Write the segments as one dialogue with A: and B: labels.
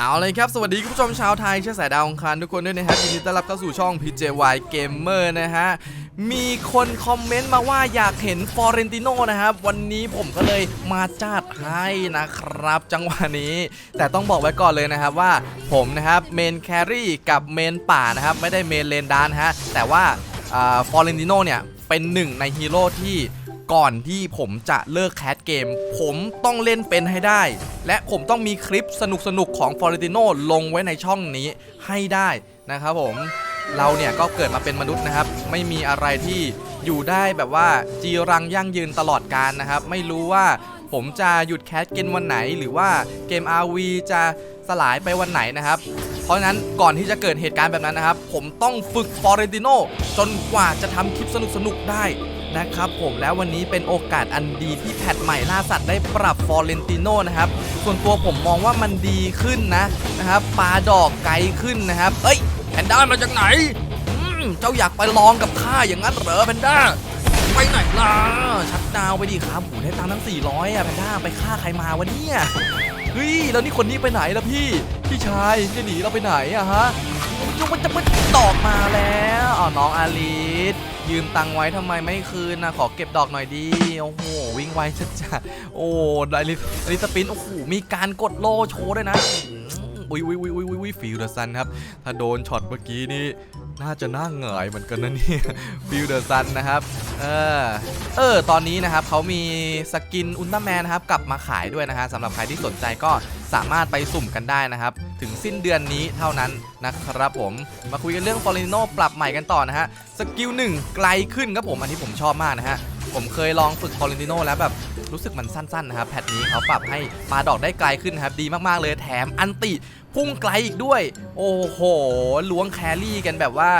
A: เอาเลยครับ สวัสดีคุณผู้ชมชาวไทยเชื้อสายดาวองคารทุกคนด้วยนะครับยินดีต้อนรับเข้าสู่ช่อง PJY Gamer นะฮะ มีคนคอมเมนต์มาว่าอยากเห็นฟอร์เรนติโนนะครับ วันนี้ผมก็เลยมาจัดให้นะครับ จังหวะนี้ แต่ต้องบอกไว้ก่อนเลยนะครับว่าผมนะครับเมนแครี่กับเมนป่านะครับ ไม่ได้เมนเลนดานฮะ แต่ว่าฟอร์เรนติโนเนี่ยเป็นหนึ่งในฮีโร่ที่ ก่อนที่ผมจะเลิกแคสเกม ผมต้องเล่นเป็นให้ได้ และผมต้องมีคลิปสนุกๆของฟอร์ติโนลงไว้ในช่องนี้ให้ได้นะครับผมเราเนี่ยก็เกิดมาเป็นมนุษย์นะครับ ไม่มีอะไรที่อยู่ได้แบบว่าจีรังยั่งยืนตลอดการนะครับ ไม่รู้ว่าผมจะหยุดแคสเกมวันไหน หรือว่าเกม RV จะสลายไปวันไหนนะครับ เพราะฉะนั้นก่อนที่จะเกิดเหตุการณ์แบบนั้นนะครับ ผมต้องฝึกฟอร์เรนติโนจนกว่าจะทำคลิปสนุกๆได้ นะครับผมแล้ววันนี้เป็นโอกาสอันดีที่แพทใหม่ล่าสัตว์ได้ปรับฟอร์เรนติโนนะครับส่วนตัวผมมองว่ามันดีขึ้นนะนะครับปลาดอกไกลขึ้นนะครับ เอ้ยแพนด้ามาจากไหนอืมเจ้าอยากไปลองกับข้าอย่างนั้นเหรอแพนด้าไปไหนล่ะชัดดาวไปดิครับโหได้ตังทั้ง 400อะแพนด้าไปฆ่าใครมาวะเนี่ยเฮ้ยแล้วนี่คนนี้ไปไหนล่ะพี่ พี่ชายจะหนีเราไปไหนอะฮะ ยูมันจะมันดอกมาแล้วอ๋อน้องอาลิสยืมตังไว้ทำไมไม่คืนนะขอเก็บดอกหน่อยดีโอ้โหวิ่งไวชัดจ้ะโอ้ไอลิสไอลิสปินโอ้โหมีการกดโลโชว์ด้วยนะอุ้ ยอุ้ยอุ้ยอุ้ยอุ้ยฟิลเดอร์ซันครับ ถ้าโดนช็อตเมื่อกี้นี่น่าจะน่าเหงายเหมือนกันนะเนี่ยฟิลเดอร์ซันนะครับ เออ เออ ตอนนี้นะครับเขามีสกินอุลตร้าแมนนะครับกลับมาขายด้วยนะฮะสำหรับใครที่สนใจก็สามารถไปสุ่มกันได้นะครับ ถึงสิ้นเดือนนี้เท่านั้นนะครับผมมาคุยกันเรื่องฟอร์ n ิโนปรับใหม่กันต่อนะฮะสกิลหนึ่งไกลขึ้นครับผมอันนี้ผมชอบมากนะฮะผมเคยลองฝึกฟอร์ n ิโนแล้วแบบ รู้สึกมันสั้นๆนะครับแพทนี้เขาปรับให้ปาดอกได้ไกลขึ้นนะครับดีมากๆเลยแถมอันติพุ่งไกลอีกด้วย โอ้โหล้วงแครี่กันแบบว่า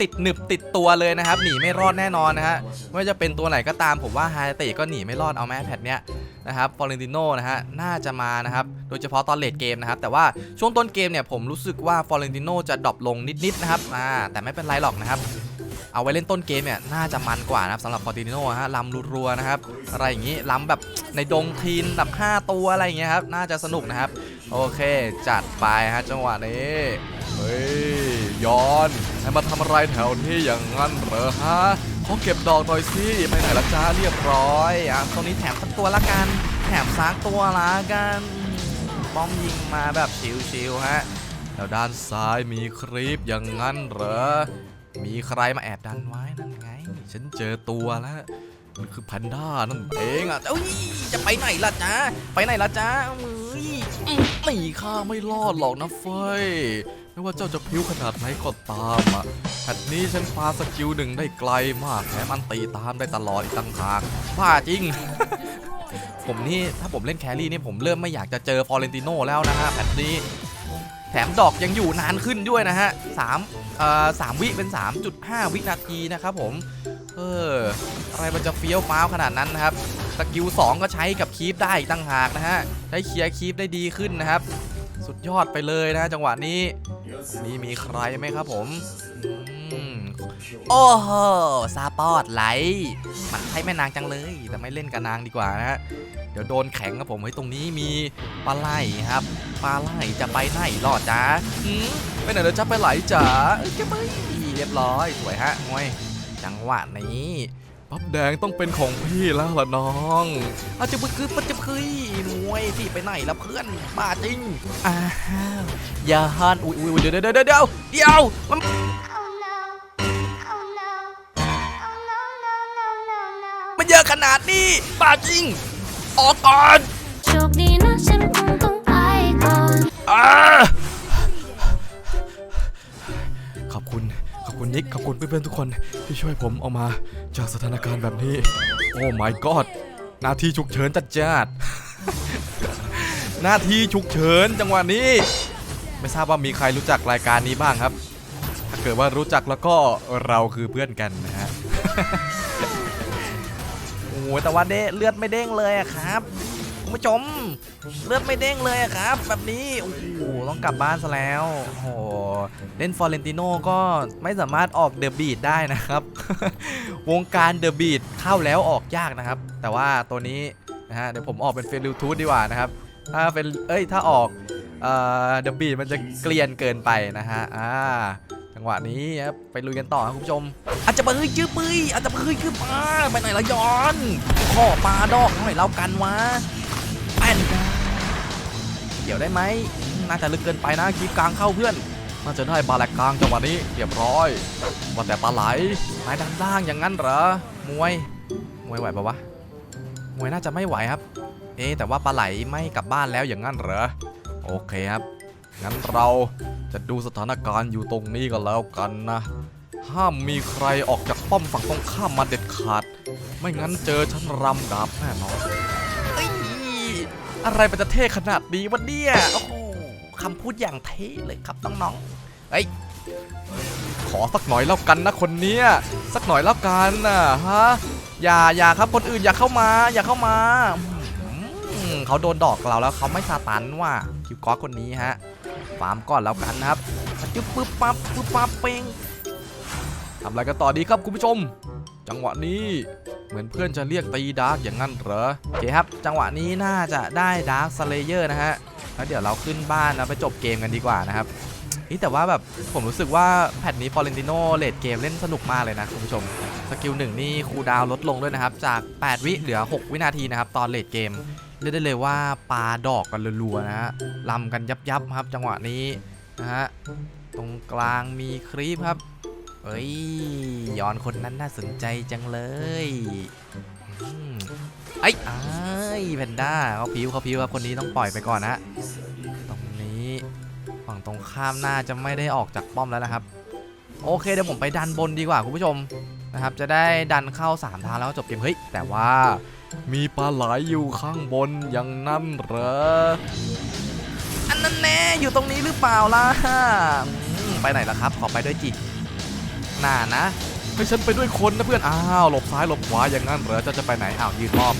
A: ติดหนึบติดตัวเลยนะครับ หนีไม่รอดแน่นอนนะฮะไม่ว่าจะเป็นตัวไหนก็ตามผมว่าฮาเตก็หนีไม่รอดเอาแม้แพทเนี้ยนะครับฟอรเรนติโนนะฮะน่าจะมานะครับ โดยเฉพาะตอนเลดเกมนะครับ แต่ว่าช่วงต้นเกมเนี่ยผมรู้สึกว่าฟอรเรนติโนจะดรอปลงนิดๆนะครับอ่าแต่ไม่เป็นไรหรอกนะครับ เอาไว้เล่นต้นเกมเนี่ยน่าจะมันกว่านะครับสำหรับฟอร์ติโนฮะลำรัวๆนะครับอะไรอย่างนี้ลำแบบในดงทีนแบบ 5 ตัวอะไรอย่างเงี้ยครับน่าจะสนุกนะครับ โอเคจัดไปฮะจังหวะนี้เฮ้ยย้อนให้มาทำอะไรแถวนี้อย่างนั้นเหรอฮะเขอเก็บดอกหน่อยสิไปไหนละจ้าเรียบร้อยอะตรงนี้แถมสักตัวละกันแถมซักตัวละกันป้อมยิงมาแบบชิวๆฮะแล้วด้านซ้ายมีคลิปอย่างนั้นเหรอ มีใครมาแอบดันไว้นั่นไง ฉันเจอตัวแล้ว มันคือแพนด้านั่นเองอะเอ้ยจะไปไหนล่ะจ๊ะ ไปไหนล่ะจ๊ะเอ้ยอืมหนีข้าไม่รอดหรอกนะเฟยไม่ว่าเจ้าจะพิ้วขนาดไหนก็ตามอะแพทนี้ฉันปาสกิลหนึ่งได้ไกลมากแถมมันตีตามได้ตลอดอีกตั้งหากบ้าจริง ผมนี่ถ้าผมเล่นแครี่นี่ผมเริ่มไม่อยากจะเจอฟอเรนติโนแล้วนะฮะแพทนี้แถมดอกยังอยู่นานขึ้นด้วยนะฮะสาม สามวิเป็น 3.5 วินาทีนะครับผม เออ อะไรมันจะเฟี้ยวฟ้าวขนาดนั้นนะครับสกิล2ก็ใช้กับคีปได้อีกตั้งหากนะฮะ ได้เคลียร์คีปได้ดีขึ้นนะครับ สุดยอดไปเลยนะจังหวะนี้ นี่มีใครไหมครับผม โอ้โหซาปอดไหลมันใช้แม่นางจังเลย แต่ไม่เล่นกับนางดีกว่านะฮะเดี๋ยวโดนแข็งครับผมไว้ยตรงนี้มีปลาไหลครับปลาไหลจะไปไหนรอจ๊ะหืมไปไหนแล้วจะไปไหลจ๋าเอ้ยจะไปเรียบร้อยสวยฮะงวยจังหวะนี้ปั๊บแดงต้องเป็นของพี่แล้วล่ะน้องอาจจะบึกคือปัจจะคือมวยพี่ไปไหนล้วเพื่อนบ้าจริงอ้าวอย่าฮันอุ้ยอุ้ยเดี๋ยวเดี๋ยวเดี๋ยวเดี๋ยวเดี๋ยว อะขนาดนี้บ้าจริง ออกก่อน
B: โชคดีนะฉันคงต้องไปก่อน
A: อาขอบคุณ ขอบคุณนิก ขอบคุณเพื่อนๆทุกคนที่ช่วยผมออกมาจากสถานการณ์แบบนี้ โอ้ my god หน้าที่ฉุกเฉินจัดจ้าด หน้าที่ฉุกเฉินจังหวะนี้ ไม่ทราบว่ามีใครรู้จักรายการนี้บ้างครับ ถ้าเกิดว่ารู้จักแล้วก็เราคือเพื่อนกันนะฮะโอ้โห แต่ว่าเด้เลือดไม่เด้งเลยอะครับคุณผู้ชมเลือดไม่เด้งเลยอะครับ แบบนี้โอ้โหต้องกลับบ้านซะแล้วโอ้โหเล่นฟอร์เรนติโน่ก็ไม่สามารถออกเดอะบีดได้นะครับ วงการเดอะบีดเข้าแล้วออกยากนะครับ แต่ว่าตัวนี้นะฮะเดี๋ยวผมออกเป็นเฟลิวทูดดีกว่านะครับถ้าเป็นเอ้ยถ้าออกเดอะบีมันจะเกลียนเกินไปนะฮะอ่า จังหวะนี้ครับไปลุยกันต่อครับคุณผู้ชมอาจจะไปเฮ้ยจื้อปุ้ยอาจจะไปเฮ้ยจื้อปลาไปไหนละย้อนข้อปลาดอกหน่อยเล่ากันวะแป้นเดี๋ยวได้ไหมน่าจะลึกเกินไปนะคลิปกลางเข้าเพื่อนน่าจะได้ปลาแหลกกลางจังหวะนี้เรียบร้อยว่าแต่ปลาไหลไม้ด้านล่างอย่างนั้นเหรอมวยมวยไหวปะวะมวยน่าจะไม่ไหวครับ เอ๊แต่ว่าปลาไหลไม่กลับบ้านแล้วอย่างนั้นเหรอโอเคครับงั้นเรา จะดูสถานการณ์อยู่ตรงนี้ก็แล้วกันนะ ห้ามมีใครออกจากป้อมฝั่งตรงข้ามมาเด็ดขาด ไม่งั้นเจอฉันรำดาบแน่นอนอะไรมันจะเท่ขนาดนี้วะเนี่ย โอ้โหคำพูดอย่างเท่เลยครับน้องๆเฮ้ยขอสักหน่อยแล้วกันนะคนเนี้ยสักหน่อยแล้วกันนะฮะอย่าอย่าครับคนอื่นอย่าเข้ามา อย่าเข้ามาเขาโดนดอกเราแล้วเขาไม่ซาตันว่ะคิวก๊อคนนี้ฮะ ฟาร์มก่อนแล้วกันนะครับจึ๊บปึ๊บปั๊บปึ๊บปั๊บเป้งทำอะไรกันต่อดีครับคุณผู้ชม จังหวะนี้เหมือนเพื่อนจะเรียกตีดาร์กอย่างนั้นเหรอโอเคครับ จังหวะนี้น่าจะได้ดาร์กสเลเยอร์นะฮะแล้วเดี๋ยวเราขึ้นบ้านแล้วไปจบเกมกันดีกว่านะครับนี่แต่ว่าแบบผมรู้สึกว่าแพทนี้ฟอร์เรนติโนเลดเกมเล่นสนุกมากเลยนะคุณผู้ชม สกิลหนึ่งนี่คูดาวลดลงด้วยนะครับ จาก 8 วิเหลือ 6 วินาทีนะครับ ตอนเลดเกม เรียกได้เลยว่าปลาดอกกันรัวๆนะฮะลำกันยับยับๆครับ จังหวะนี้นะฮะตรงกลางมีครีปครับเอ้ยย้อนคนนั้นน่าสนใจจังเลยไอ้ไอ้ายแพนด้าเขาพิวเขาพิวครับคนนี้ต้องปล่อยไปก่อนนะฮะตรงนี้ฝั่งตรงข้ามหน่าจะไม่ได้ออกจากป้อมแล้วนะครับ โอเคเดี๋ยวผมไปดันบนดีกว่าคุณผู้ชมนะครับ จะได้ดันเข้า 3 ทางแล้วจบเกมเฮ้ยแต่ว่า มีปลาไหลอยู่ข้างบนอย่างนั้นเหรอ อันนั้นแน่อยู่ตรงนี้หรือเปล่าล่ะอืมไปไหนล่ะครับ ขอไปด้วยจิน่านะให้ฉันไปด้วยคนนะเพื่อน อ้าวหลบซ้ายหลบขวาอย่างนั้นเหรอจะจะไปไหน อ้าวยืนมอบ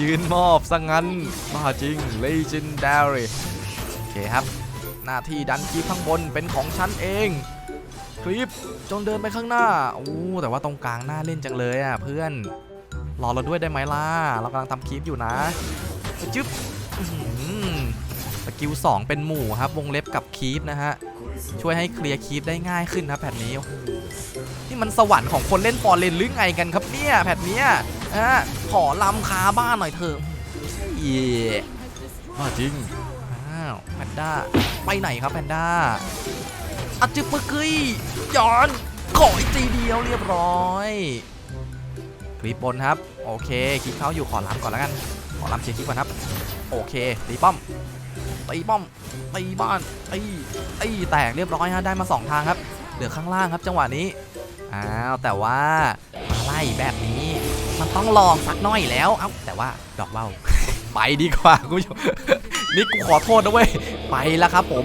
A: ยืนมอบซะงั้นบ้าจริง legendary โอเคครับ หน้าที่ดันคลิปข้างบนเป็นของฉันเอง คลิปจงเดินไปข้างหน้าโอ้แต่ว่าตรงกลางหน้าเล่นจังเลยอะเพื่อนรอเราด้วยได้ไหมล่ะเรากำลังทำคลิปอยู่นะจึ๊บอื้อหือสกิล2เป็นหมู่ครับ วงเล็บกับคลิปนะฮะช่วยให้เคลียร์คลิปได้ง่ายขึ้นครับแผ่นนี้โอ้โหนี่มันสวรรค์ของคนเล่นฟอร์เรนหรือไงกันครับเนี่ยแผ่นเนี้ยอะขอลำคาบ้านหน่อยเถอะเย่ว่าจริงอ้าวแพนด้าไปไหนครับแพนด้า อัจจิปึกเกยย้อนขออีกทีเดียวเรียบร้อยคลิปบนครับ โอเคคลิปเขาอยู่ขอรับก่อนแล้วกัน ขอรับเช็คคลิปก่อนครับ โอเคตีป้อมตีป้อมตีบ้านตีตีแตกเรียบร้อยฮะได้มาสองทางครับเหลือข้างล่างครับจังหวะนี้อ้าวแต่ว่าไล่แบบนี้ มันต้องลองสักหน่อยแล้วเอ้าแต่ว่าดอกเบ้าไปดีกว่าคุณผู้ชมนี่กูขอโทษนะเว้ยไปแล้วครับผม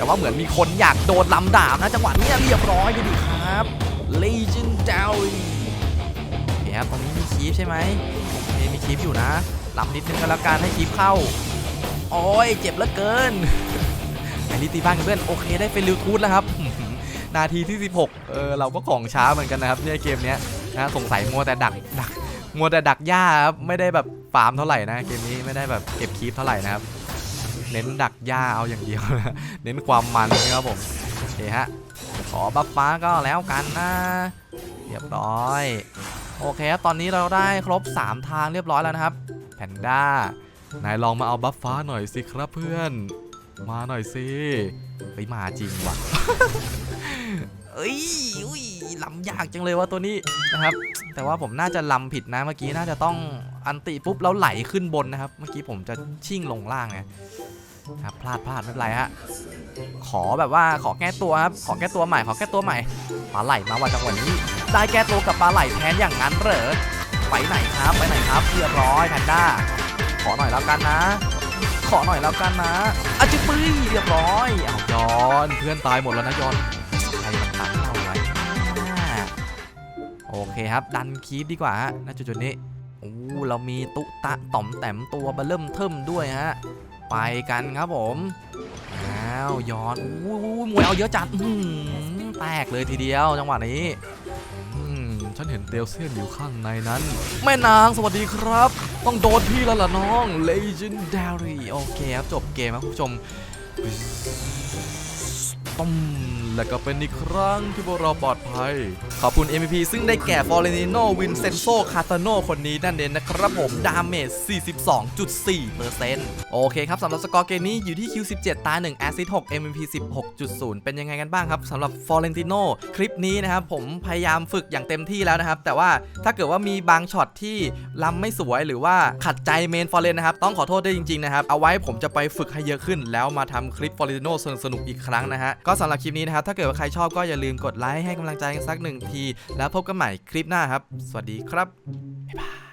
A: แต่ว่าเหมือนมีคนอยากโดนลำดาบนะจังหวะนี้เรียบร้อยไปดิครับ Legendary โอเคครับตรงนี้มีคีฟใช่ไหมโอเคมีคีฟอยู่นะลำนิดนึงก็แล้วกันให้คีฟเข้า โอ้ยเจ็บเหลือเกินไอ้นี่ตีบ้านเพื่อนโอเคได้เป็นริวทูธแล้วครับ นาทีที่ 16 เออเราก็ของช้าเหมือนกันนะครับเนี่ยเกมเนี้ยนะสงสัยมัวแต่ดักดักมัวแต่ดักหญ้าครับไม่ได้แบบฟาร์มเท่าไหร่นะเกมนี้ไม่ได้แบบเก็บคีฟเท่าไหร่นะครับ เน้นดักหญ้าเอาอย่างเดียวนะเน้นความมันนะครับผมโอเคฮะขอบัฟฟ้าก็แล้วกันนะเรียบร้อย โอเคครับตอนนี้เราได้ครบ 3 ทางเรียบร้อยแล้วนะครับแพนด้านายลองมาเอาบัฟฟ้าหน่อยสิครับเพื่อน มาหน่อยสิไปมาจริงว่ะเอ้ยอุ้ยลำยากจังเลยว่าตัวนี้นะครับ แต่ว่าผมน่าจะลำผิดนะเมื่อกี้น่าจะต้องอันติปุ๊บแล้วไหลขึ้นบนนะครับ เมื่อกี้ผมจะชิ่งลงล่างไง ครับพลาดพลาดไม่เป็นไรฮะขอแบบว่าขอแก้ตัวครับขอแก้ตัวใหม่ขอแก้ตัวใหม่ปลาไหลมาว่าจังหวะนี้ ได้แก้ตัวกับปลาไหลแทนอย่างนั้นเหรอไปไหนครับไปไหนครับเรียบร้อยแพนด้าขอหน่อยแล้วกันนะ ขอหน่อยแล้วกันนะอาจิปุ้ยเรียบร้อยเอ้ายอนเพื่อนตายหมดแล้วนะยอนใครมันตัดเราไว้โอเคครับ ดันคีปดีกว่าฮะณจุดๆนี้โอ้เรามีตุตะต่อมแต้มตัวเบลเริ่มเทิมด้วยฮะ ไปกันครับผมอ้าวยอนอู้หูมวยเอาเยอะจัดแตกเลยทีเดียวจังหวะนี้ฉันเห็นเตลเซียนอยู่ข้างในนั้น แม่นางสวัสดีครับ ต้องโดนพี่แล้วล่ะน้อง Legendary โอเคครับ จบเกมครับคุณผู้ชม้มแล้วก็เป็นอีกครั้งที่พวกเราปลอดภัย ขอบคุณ MVP ซึ่งได้แก่ f o r e n t i n o Vincenzo Catano คนนี้นั่นเองนะครับผม ดาเมจ 42.4%โอเคครับสำหรับสกอร์เกมนี้อยู่ที่ Q17 ตา1 Assist 6 MVP 16.0 เป็นยังไงกันบ้างครับสำหรับ f o r e n t i n o คลิปนี้นะครับผมพยายามฝึกอย่างเต็มที่แล้วนะครับ แต่ว่าถ้าเกิดว่ามีบางช็อตที่ลำไม่สวยหรือว่าขัดใจเมนฟอร์เรนนะครับ ต้องขอโทษด้วยจริงๆนะครับ เอาไว้ผมจะไปฝึกให้เยอะขึ้น แล้วมาทำคลิปฟอร์เรนโนสนุกๆอีกครั้งนะฮะก็สำหรับคลิปนี้นะครับถ้าเกิดว่าใครชอบก็อย่าลืมกดไลค์ให้กำลังใจกันสักหนึ่งที แล้วพบกันใหม่คลิปหน้าครับ สวัสดีครับบ๊ายบาย